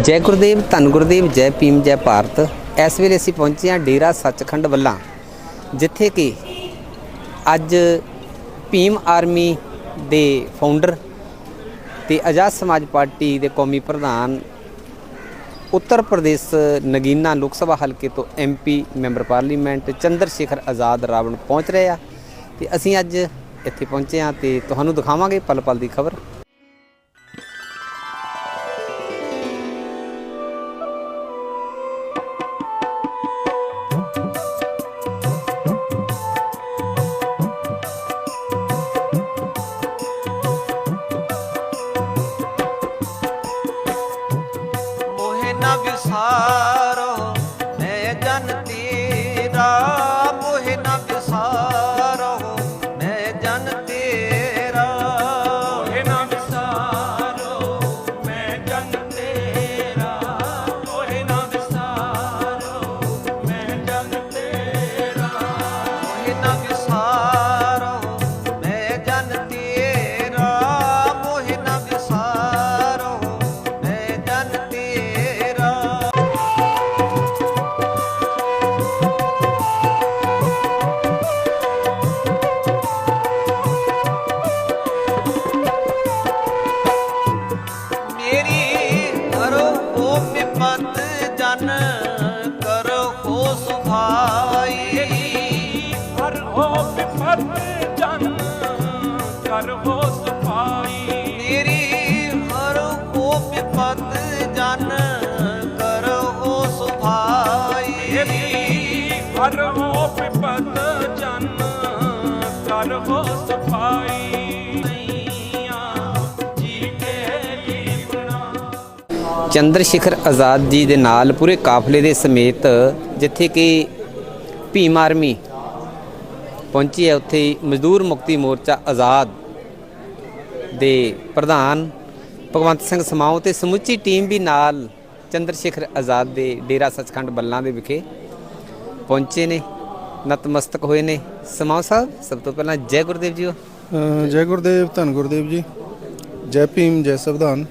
ਜੈ ਗੁਰਦੇਵ, ਧੰਨ ਗੁਰਦੇਵ, ਜੈ ਭੀਮ, ਜੈ ਭਾਰਤ। ਇਸ ਵੇਲੇ ਅਸੀਂ ਪਹੁੰਚੇ ਹਾਂ ਡੇਰਾ ਸੱਚਖੰਡ ਵੱਲਾਂ, ਜਿੱਥੇ ਕਿ ਅੱਜ ਭੀਮ ਆਰਮੀ ਦੇ ਫਾਊਂਡਰ ਤੇ ਆਜ਼ਾਦ ਸਮਾਜ ਪਾਰਟੀ ਦੇ ਕੌਮੀ ਪ੍ਰਧਾਨ ਉੱਤਰ ਪ੍ਰਦੇਸ਼ ਨਗੀਨਾ ਲੋਕ ਸਭਾ ਹਲਕੇ ਤੋਂ MP member parliament Chandra Shekhar Azad Ravan ਪਹੁੰਚ ਰਹੇ ਆ। ਤੇ ਅਸੀਂ ਅੱਜ ਇੱਥੇ ਪਹੁੰਚੇ ਹਾਂ ਤੇ ਤੁਹਾਨੂੰ ਦਿਖਾਵਾਂਗੇ ਪਲ ਪਲ ਦੀ ਖਬਰ। ਨ ਵਿਸਾਰੋ। ਹੋ ਵਿਪਤ ਜਨ ਕਰੋ ਹੋ ਹਰ ਹੋ ਵਿਪਤ ਜਨ ਕਰ ਹੋ ਮੇਰੀ ਹਰ ਹੋ ਵਿਪਤ ਜਨ ਚੰਦਰ ਸ਼ੇਖਰ ਆਜ਼ਾਦ ਜੀ ਦੇ ਨਾਲ ਪੂਰੇ ਕਾਫਲੇ ਦੇ ਸਮੇਤ ਜਿੱਥੇ ਕਿ ਭੀਮ ਆਰਮੀ ਪਹੁੰਚੀ ਹੈ, ਉੱਥੇ ਮਜ਼ਦੂਰ ਮੁਕਤੀ ਮੋਰਚਾ ਆਜ਼ਾਦ ਦੇ ਪ੍ਰਧਾਨ ਭਗਵੰਤ ਸਿੰਘ ਸਮਾਉ ਤੇ ਸਮੁੱਚੀ ਟੀਮ ਵੀ ਨਾਲ ਚੰਦਰ ਸ਼ੇਖਰ ਆਜ਼ਾਦ ਦੇ ਡੇਰਾ ਸੱਚਖੰਡ ਬੱਲਾਂ ਦੇ ਵਿਖੇ ਪਹੁੰਚੇ ਨੇ, ਨਤਮਸਤਕ ਹੋਏ ਨੇ। ਸਮਾਉ ਸਾਹਿਬ, ਸਭ ਤੋਂ ਪਹਿਲਾਂ ਜੈ ਗੁਰਦੇਵ ਜੀ ਜੈ ਗੁਰਦੇਵ, ਧੰਨ ਗੁਰਦੇਵ ਜੀ। ਜੈ ਭੀਮ, ਜੈ ਸੰਵਿਧਾਨ।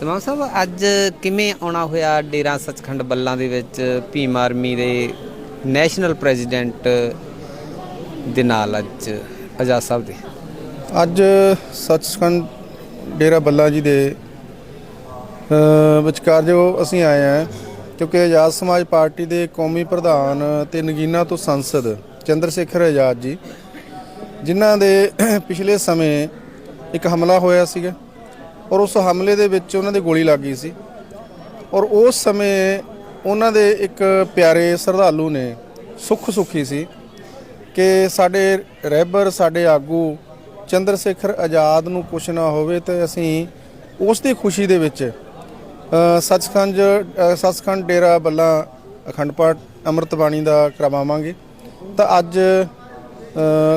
ਸਮਾਂ ਸਾਹਿਬ, ਅੱਜ ਕਿਵੇਂ ਆਉਣਾ ਹੋਇਆ ਡੇਰਾ ਸੱਚਖੰਡ ਬੱਲਾਂ ਦੇ ਵਿੱਚ ਭੀਮ ਆਰਮੀ ਦੇ ਨੈਸ਼ਨਲ ਪ੍ਰੈਜ਼ੀਡੈਂਟ ਦੇ ਨਾਲ ਅੱਜ ਆਜ਼ਾਦ ਸਾਹਿਬ ਦੇ? ਅੱਜ ਸੱਚਖੰਡ ਡੇਰਾ ਬੱਲਾ ਜੀ ਦੇ ਵਿਚਕਾਰ ਜੋ ਅਸੀਂ ਆਏ ਹਾਂ, ਕਿਉਂਕਿ ਆਜ਼ਾਦ ਸਮਾਜ ਪਾਰਟੀ ਦੇ ਕੌਮੀ ਪ੍ਰਧਾਨ ਤੇ ਨਗੀਨਾ ਤੋਂ ਸੰਸਦ ਚੰਦਰ ਸ਼ੇਖਰ ਆਜ਼ਾਦ ਜੀ, ਜਿਨ੍ਹਾਂ ਦੇ ਪਿਛਲੇ ਸਮੇਂ ਇੱਕ ਹਮਲਾ ਹੋਇਆ ਸੀਗਾ। ਔਰ ਉਸ ਹਮਲੇ ਦੇ ਵਿੱਚ ਉਹਨਾਂ ਦੇ ਗੋਲੀ ਲੱਗ ਗਈ ਸੀ। ਔਰ ਉਸ ਸਮੇਂ ਉਹਨਾਂ ਦੇ ਇੱਕ ਪਿਆਰੇ ਸ਼ਰਧਾਲੂ ਨੇ ਸੁੱਖ ਸੁੱਖੀ ਸੀ ਕਿ ਸਾਡੇ ਰਹਿਬਰ ਸਾਡੇ ਆਗੂ ਚੰਦਰ ਸ਼ੇਖਰ ਆਜ਼ਾਦ ਨੂੰ ਕੁਛ ਨਾ ਹੋਵੇ ਤੇ ਅਸੀਂ ਉਸ ਦੀ ਖੁਸ਼ੀ ਦੇ ਵਿੱਚ ਅ, ਸੱਚਖੰਡ ਸੱਚਖੰਡ ਡੇਰਾ ਬੱਲਾ ਅਖੰਡ ਪਾਠ ਅੰਮ੍ਰਿਤ ਬਾਣੀ ਦਾ ਕਰਵਾਵਾਂਗੇ ਤਾਂ ਅੱਜ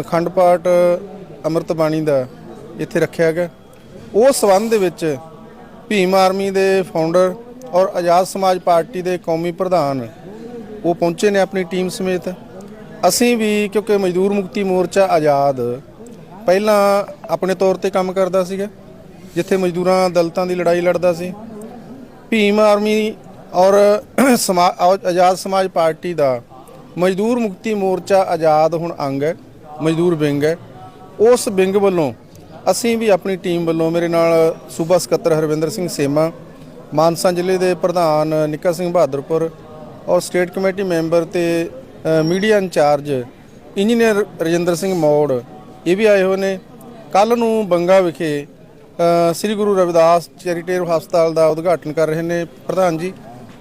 ਅਖੰਡ ਪਾਠ ਅੰਮ੍ਰਿਤ ਬਾਣੀ ਦਾ ਇੱਥੇ ਰੱਖਿਆ ਗਿਆ। ਉਸ ਸਬੰਧ ਦੇ ਵਿੱਚ ਭੀਮ ਆਰਮੀ ਦੇ ਫਾਊਂਡਰ ਔਰ ਆਜ਼ਾਦ ਸਮਾਜ ਪਾਰਟੀ ਦੇ ਕੌਮੀ ਪ੍ਰਧਾਨ ਉਹ ਪਹੁੰਚੇ ਨੇ ਆਪਣੀ ਟੀਮ ਸਮੇਤ। ਅਸੀਂ ਵੀ ਕਿਉਂਕਿ ਮਜ਼ਦੂਰ ਮੁਕਤੀ ਮੋਰਚਾ ਆਜ਼ਾਦ ਪਹਿਲਾਂ ਆਪਣੇ ਤੌਰ ਤੇ ਕੰਮ ਕਰਦਾ ਸੀਗਾ, ਜਿੱਥੇ ਮਜ਼ਦੂਰਾਂ ਦਲਤਾਂ ਦੀ ਲੜਾਈ ਲੜਦਾ ਸੀ। ਭੀਮ ਆਰਮੀ ਔਰ ਸਮਾ ਆਜ਼ਾਦ ਸਮਾਜ ਪਾਰਟੀ ਦਾ ਮਜ਼ਦੂਰ ਮੁਕਤੀ ਮੋਰਚਾ ਆਜ਼ਾਦ ਹੁਣ ਅੰਗ ਹੈ, ਮਜ਼ਦੂਰ ਵਿੰਗ ਹੈ। ਉਸ ਵਿੰਗ ਵੱਲੋਂ ਅਸੀਂ ਵੀ ਆਪਣੀ ਟੀਮ ਵੱਲੋਂ ਮੇਰੇ ਨਾਲ ਸੂਬਾ ਸਕੱਤਰ ਹਰਵਿੰਦਰ ਸਿੰਘ ਸੇਮਾ ਮਾਨਸਾ ਜ਼ਿਲ੍ਹੇ ਦੇ ਪ੍ਰਧਾਨ ਨਿੱਕਾ ਸਿੰਘ ਬਹਾਦਰਪੁਰ ਔਰ ਸਟੇਟ ਕਮੇਟੀ ਮੈਂਬਰ ਤੇ media incharge engineer Rajinder Singh Maur ਇਹ ਵੀ ਆਏ ਹੋਏ ਨੇ। ਕੱਲ ਨੂੰ ਬੰਗਾ ਵਿਖੇ ਸ੍ਰੀ ਗੁਰੂ ਰਵਿਦਾਸ ਚੈਰੀਟੇਬਲ ਹਸਪਤਾਲ ਦਾ ਉਦਘਾਟਨ ਕਰ ਰਹੇ ਨੇ ਪ੍ਰਧਾਨ ਜੀ।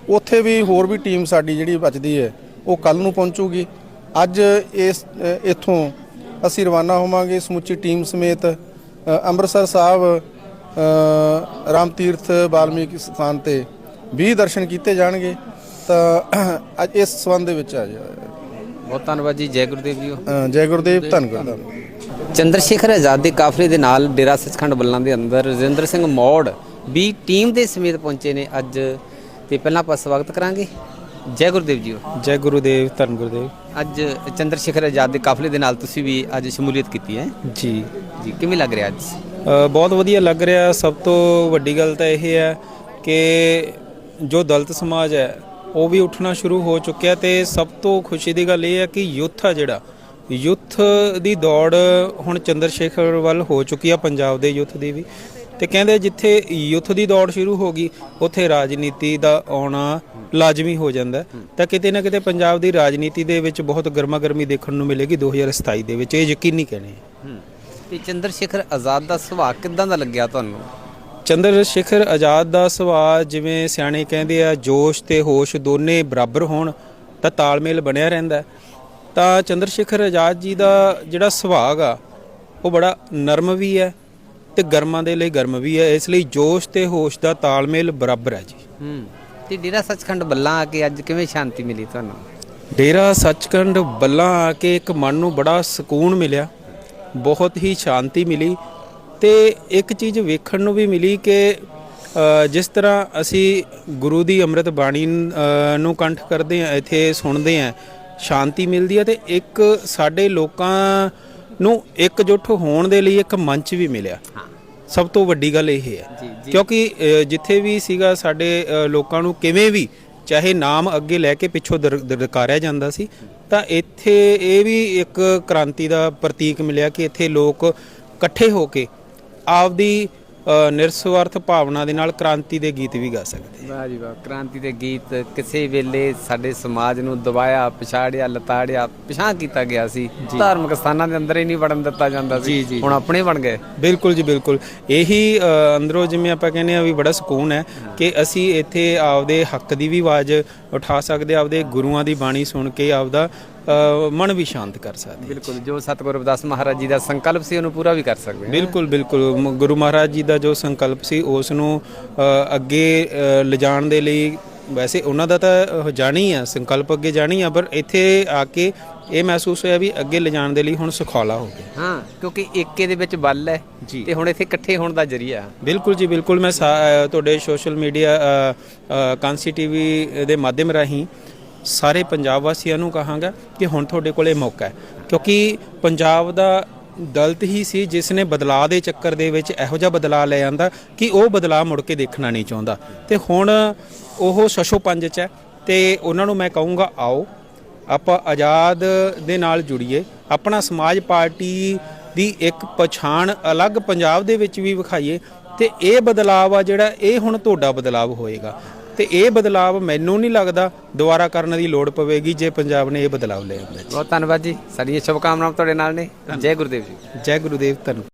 ਉੱਥੇ ਵੀ ਹੋਰ ਵੀ ਟੀਮ ਸਾਡੀ ਜਿਹੜੀ ਬਚਦੀ ਹੈ ਉਹ ਕੱਲ ਨੂੰ ਪਹੁੰਚੂਗੀ। ਅੱਜ ਇਸ ਅ, ਇੱਥੋਂ ਅਸੀਂ ਰਵਾਨਾ ਹੋਵਾਂਗੇ ਸਮੁੱਚੀ ਟੀਮ ਸਮੇਤ। ਅੰਮ੍ਰਿਤਸਰ ਸਾਹਿਬ ਰਾਮ ਤੀਰਥ ਬਾਲਮੀਕ ਸਥਾਨ ਤੇ ਵੀ ਦਰਸ਼ਨ ਕੀਤੇ ਜਾਣਗੇ ਤਾਂ ਅੱਜ ਇਸ ਸੰਬੰਧ ਦੇ ਵਿੱਚ ਆ ਜਾ ਬਹੁਤ ਧੰਨਵਾਦ ਜੀ ਜੈ ਗੁਰਦੇਵ ਅ, ਜੈ ਗੁਰਦੇਵ ਧੰਨ ਗੁਰਦਾਸ ਚੰਦਰ ਸ਼ੇਖਰ ਆਜ਼ਾਦ ਦੇ ਕਾਫਲੇ ਦੇ ਨਾਲ ਡੇਰਾ ਸੱਚਖੰਡ ਬੱਲਾਂ ਦੇ ਅੰਦਰ ਰਜਿੰਦਰ ਸਿੰਘ ਮੌੜ ਵੀ ਟੀਮ ਦੇ ਸਮੇਤ ਪਹੁੰਚੇ ਨੇ ਅੱਜ ਤੇ ਪਹਿਲਾਂ ਆਪਾਂ ਸਵਾਗਤ ਕਰਾਂਗੇ। ਜੈ ਗੁਰਦੇਵ ਜੀਓ ਜੈ ਗੁਰੂਦੇਵ ਧੰਨ ਗੁਰੂਦੇਵ। ਅੱਜ ਚੰਦਰ ਸ਼ੇਖਰ ਆਜ਼ਾਦ ਦੇ ਕਾਫਲੇ ਦੇ ਨਾਲ ਤੁਸੀਂ ਵੀ ਅੱਜ ਸ਼ਮੂਲੀਅਤ ਕੀਤੀ ਹੈ। ਜੀ। ਜੀ ਕਿਵੇਂ ਲੱਗ ਰਿਹਾ ਅੱਜ? ਅ, ਬਹੁਤ ਵਧੀਆ ਲੱਗ ਰਿਹਾ। ਸਭ ਤੋਂ ਵੱਡੀ ਗੱਲ ਤਾਂ ਇਹ ਹੈ ਕਿ ਜੋ ਦਲਿਤ ਸਮਾਜ ਹੈ ਉਹ ਵੀ ਉੱਠਣਾ ਸ਼ੁਰੂ ਹੋ ਚੁੱਕਿਆ ਤੇ ਸਭ ਤੋਂ ਖੁਸ਼ੀ ਦੀ ਗੱਲ ਇਹ ਹੈ ਕਿ ਯੁੱਥ ਆ ਜਿਹੜਾ ਯੁੱਥ ਦੀ ਦੌੜ ਹੁਣ ਚੰਦਰ ਸ਼ੇਖਰ ਵੱਲ ਹੋ ਚੁੱਕੀ ਆ ਪੰਜਾਬ ਦੇ ਯੁੱਥ ਦੀ ਵੀ। ਤੇ ਕਹਿੰਦੇ ਜਿੱਥੇ ਯੁੱਥ ਦੀ ਦੌੜ ਸ਼ੁਰੂ ਹੋ ਗਈ ਉੱਥੇ ਰਾਜਨੀਤੀ ਦਾ ਆਉਣਾ ਲਾਜ਼ਮੀ ਹੋ ਜਾਂਦਾ। ਤਾਂ ਕਿਤੇ ਨਾ ਕਿਤੇ ਪੰਜਾਬ ਦੀ ਰਾਜਨੀਤੀ ਦੇ ਵਿੱਚ ਬਹੁਤ ਗਰਮਾ ਗਰਮੀ ਦੇਖਣ ਨੂੰ ਮਿਲੇਗੀ 2027 ਦੇ ਵਿੱਚ ਇਹ ਯਕੀਨੀ ਕਹਿਣੇ ਤੇ ਚੰਦਰ ਸ਼ੇਖਰ ਆਜ਼ਾਦ ਦਾ ਸੁਭਾਅ ਕਿੱਦਾਂ ਦਾ ਲੱਗਿਆ ਤੁਹਾਨੂੰ ਚੰਦਰ ਸ਼ੇਖਰ ਆਜ਼ਾਦ ਦਾ ਸੁਭਾਅ ਜਿਵੇਂ ਸਿਆਣੇ ਕਹਿੰਦੇ ਆ ਜੋਸ਼ ਤੇ ਹੋਸ਼ ਦੋਨੇ ਬਰਾਬਰ ਹੋਣ ਤਾਂ ਤਾਲਮੇਲ ਬਣਿਆ ਰਹਿੰਦਾ। ਤਾਂ ਚੰਦਰ ਸ਼ੇਖਰ ਆਜ਼ਾਦ ਜੀ ਦਾ ਜਿਹੜਾ ਸੁਭਾਅ ਆ ਉਹ ਬੜਾ ਨਰਮ ਵੀ ਹੈ ਤੇ ਗਰਮਾਂ ਦੇ ਲਈ ਗਰਮ ਵੀ ਹੈ ਇਸ ਲਈ ਜੋਸ਼ ਤੇ ਹੋਸ਼ ਦਾ ਤਾਲਮੇਲ ਬਰਾਬਰ ਹੈ ਜੀ। ਹੂੰ ਤੇ ਡੇਰਾ ਸੱਚਖੰਡ ਬੱਲਾ ਆ ਕੇ ਅੱਜ ਕਿਵੇਂ ਸ਼ਾਂਤੀ ਮਿਲੀ ਤੁਹਾਨੂੰ? ਡੇਰਾ ਸੱਚਖੰਡ ਬੱਲਾ ਆ ਕੇ ਇੱਕ ਮਨ ਨੂੰ ਬੜਾ ਸਕੂਨ ਮਿਲਿਆ ਬਹੁਤ ਹੀ ਸ਼ਾਂਤੀ ਮਿਲੀ ਤੇ ਇੱਕ ਚੀਜ਼ ਵੇਖਣ ਨੂੰ ਵੀ ਮਿਲੀ ਕਿ ਜਿਸ ਤਰ੍ਹਾਂ ਅਸੀਂ ਗੁਰੂ ਦੀ ਅੰਮ੍ਰਿਤ ਬਾਣੀ ਨੂੰ ਕੰਠ ਕਰਦੇ ਆ ਇੱਥੇ ਸੁਣਦੇ ਆ ਸ਼ਾਂਤੀ ਮਿਲਦੀ ਹੈ ਤੇ ਇੱਕ ਸਾਡੇ ਲੋਕਾਂ ਨੂੰ ਇਕਜੁੱਟ ਹੋਣ ਦੇ ਲਈ ਇੱਕ ਮੰਚ ਵੀ ਮਿਲਿਆ। ਸਭ ਤੋਂ ਵੱਡੀ ਗੱਲ ਇਹ ਹੈ। ਕਿਉਂਕਿ ਜਿੱਥੇ ਵੀ ਸੀਗਾ ਸਾਡੇ ਲੋਕਾਂ ਨੂੰ ਕਿਵੇਂ ਵੀ ਚਾਹੇ ਨਾਮ ਅੱਗੇ ਲੈ ਕੇ ਪਿੱਛੋਂ ਦਰ- ਦਰਕਾਰਿਆ ਜਾਂਦਾ ਸੀ ਤਾਂ ਇੱਥੇ ਇਹ ਵੀ ਇੱਕ ਕ੍ਰਾਂਤੀ ਦਾ ਪ੍ਰਤੀਕ ਮਿਲਿਆ ਕਿ ਇੱਥੇ ਲੋਕ ਇਕੱਠੇ ਹੋ ਕੇ ਆਪਦੀ ਨਿਰਸਵਾਰਥ ਭਾਵਨਾ ਦੇ ਨਾਲ ਕ੍ਰਾਂਤੀ ਦੇ ਗੀਤ ਵੀ ਗਾ ਸਕਦੇ ਵਾਹ ਜੀ ਵਾਹ ਕ੍ਰਾਂਤੀ ਦੇ ਗੀਤ ਕਿਸੇ ਵੇਲੇ ਸਾਡੇ ਸਮਾਜ ਨੂੰ ਦਬਾਇਆ ਪਛਾੜਿਆ ਲਤਾੜਿਆ ਪਿਛਾਂ ਕੀਤਾ ਗਿਆ ਸੀ। ਧਾਰਮਿਕ ਸਥਾਨਾਂ ਦੇ ਅੰਦਰ ਹੀ ਨਹੀਂ ਵੜਨ ਦਿੱਤਾ ਜਾਂਦਾ ਸੀ। ਹੁਣ ਆਪਣੇ ਬਣ ਗਏ। ਬਿਲਕੁਲ ਜੀ ਬਿਲਕੁਲ। ਇਹੀ ਅੰਦਰੋਂ ਜਿਵੇਂ ਆਪਾਂ ਕਹਿੰਦੇ ਆ ਵੀ ਬੜਾ ਸਕੂਨ ਹੈ। ਕਿ ਅਸੀਂ ਇੱਥੇ ਆਪਦੇ ਹੱਕ ਦੀ ਵੀ ਆਵਾਜ਼ ਉਠਾ ਸਕਦੇ ਆਪਦੇ ਗੁਰੂਆਂ ਦੀ ਬਾਣੀ ਸੁਣ ਕੇ ਆਪਦਾ ਮਨ ਵੀ ਸ਼ਾਂਤ ਕਰ ਸਕਦੇ। ਬਿਲਕੁਲ ਜੋ ਸਤਿਗੁਰੂ ਰਵਿਦਾਸ ਮਹਾਰਾਜ ਜੀ ਦਾ ਸੰਕਲਪ ਸੀ ਉਹਨੂੰ ਪੂਰਾ ਵੀ ਕਰ ਸਕਦੇ ਹਾਂ। ਬਿਲਕੁਲ ਬਿਲਕੁਲ। ਗੁਰੂ ਮਹਾਰਾਜ ਜੀ ਦਾ ਜੋ ਸੰਕਲਪ ਸੀ ਉਸ ਨੂੰ ਅੱਗੇ ਲਿਜਾਣ ਦੇ ਲਈ ਵੈਸੇ ਉਹਨਾਂ ਦਾ ਤਾਂ ਜਾਣੀ ਆ ਸੰਕਲਪ ਅੱਗੇ ਜਾਣੀ ਆ ਪਰ ਇੱਥੇ ਆ ਕੇ ਇਹ ਮਹਿਸੂਸ ਹੋਇਆ ਵੀ ਅੱਗੇ ਲਿਜਾਣ ਦੇ ਲਈ ਹੁਣ ਸੁਖਾਲਾ ਹੋ ਗਿਆ। ਹਾਂ ਕਿਉਂਕਿ ਏਕੇ ਦੇ ਵਿੱਚ ਬਲ ਹੈ ਜੀ। ਤੇ ਹੁਣ ਇੱਥੇ ਇਕੱਠੇ ਹੋਣ ਦਾ ਜਰੀਆ ਬਿਲਕੁਲ ਜੀ ਬਿਲਕੁਲ। ਮੈਂ ਤੁਹਾਡੇ ਸੋਸ਼ਲ ਮੀਡੀਆ ਕਾਂਸੀ ਟੀਵੀ ਦੇ ਮਾਧਿਅਮ ਰਾਹੀਂ ਸਾਰੇ ਪੰਜਾਬ ਵਾਸੀਆਂ ਨੂੰ ਕਹਾਂਗਾ ਕਿ ਹੁਣ ਤੁਹਾਡੇ ਕੋਲੇ ਮੌਕਾ ਹੈ। ਕਿਉਂਕਿ ਪੰਜਾਬ ਦਾ ਦਲਤ ਹੀ ਸੀ, ਜਿਸ ਨੇ ਬਦਲਾਅ ਦੇ ਚੱਕਰ ਦੇ ਵਿੱਚ ਇਹੋ ਜਿਹਾ ਬਦਲਾਅ ਲੈ ਆਂਦਾ ਕਿ ਉਹ ਬਦਲਾਅ ਮੁੜ ਕੇ ਦੇਖਣਾ ਨਹੀਂ ਚਾਹੁੰਦਾ। ਤੇ ਹੁਣ ਉਹ ਸ਼ਸ਼ੋ ਪੰਜ ਚ ਹੈ ਤੇ ਉਹਨਾਂ ਨੂੰ ਮੈਂ ਕਹੂੰਗਾ, ਆਓ ਆਪਾਂ ਆਜ਼ਾਦ ਦੇ ਨਾਲ ਜੁੜੀਏ। ਆਪਣਾ ਸਮਾਜ ਪਾਰਟੀ ਦੀ ਇੱਕ ਪਛਾਣ ਅਲੱਗ ਪੰਜਾਬ ਦੇ ਵਿੱਚ ਵੀ ਵਿਖਾਈਏ ਤੇ ਇਹ ਬਦਲਾਅ ਆ ਜਿਹੜਾ, ਇਹ ਹੁਣ ਤੁਹਾਡਾ ਬਦਲਾਅ ਹੋਏਗਾ। ਤੇ ਇਹ ਬਦਲਾਅ ਮੈਨੂੰ ਨਹੀਂ ਲੱਗਦਾ ਦੁਬਾਰਾ ਕਰਨ ਦੀ ਲੋੜ ਪਵੇਗੀ ਜੇ ਪੰਜਾਬ ਨੇ ਇਹ ਬਦਲਾਅ ਲੈ ਆਂਦਾ ਬਹੁਤ ਧੰਨਵਾਦ ਜੀ। ਸਾਡੀਆਂ ਸ਼ੁਭ ਕਾਮਨਾਵਾਂ ਤੁਹਾਡੇ ਨਾਲ ਨੇ। ਜੈ ਗੁਰਦੇਵ ਜੀ। ਜੈ ਗੁਰੂਦੇਵ ਧੰਨ